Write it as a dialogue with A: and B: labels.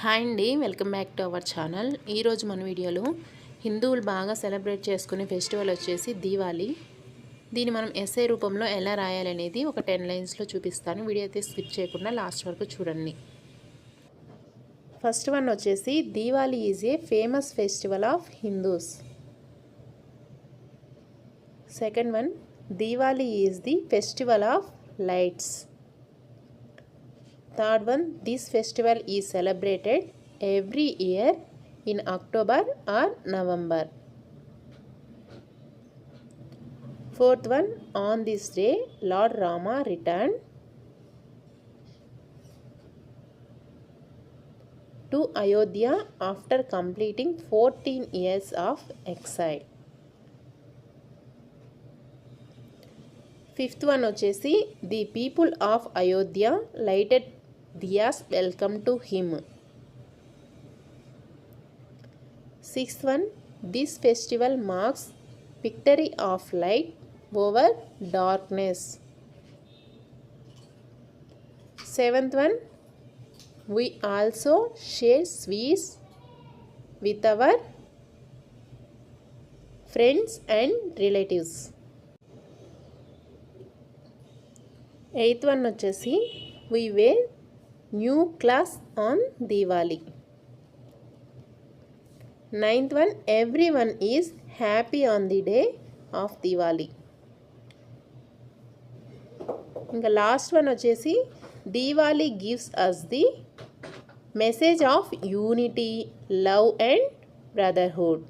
A: Hi అండి welcome back to our channel. ఈరోజు మన వీడియోలో హిందువులు బాగా సెలబ్రేట్ చేసుకునే ఫెస్టివల్ వచ్చేసి దీవాలి దీన్ని మనం ఎస్ఐ రూపంలో ఎలా రాయాలనేది ఒక టెన్ లైన్స్లో చూపిస్తాను. వీడియో అయితే స్కిప్ చేయకుండా లాస్ట్ వరకు చూడండి. ఫస్ట్ వన్ వచ్చేసి Diwali is a famous festival of Hindus. Second one Diwali is the festival of lights. Third one, this festival is celebrated every year in October or November. Fourth one, on this day, Lord Rama returned to Ayodhya after completing 14 years of exile. Fifth one వచ్చేసి the people of Ayodhya lighted diyas welcome to him sixth one this festival marks victory of light over darkness seventh one we also share sweets with our friends and relatives eighth one వచ్చేసి we were new class on Diwali ninth one every one is happy on the day of Diwali ఇంకా last one వచ్చేసి Diwali gives us the message of unity love and brotherhood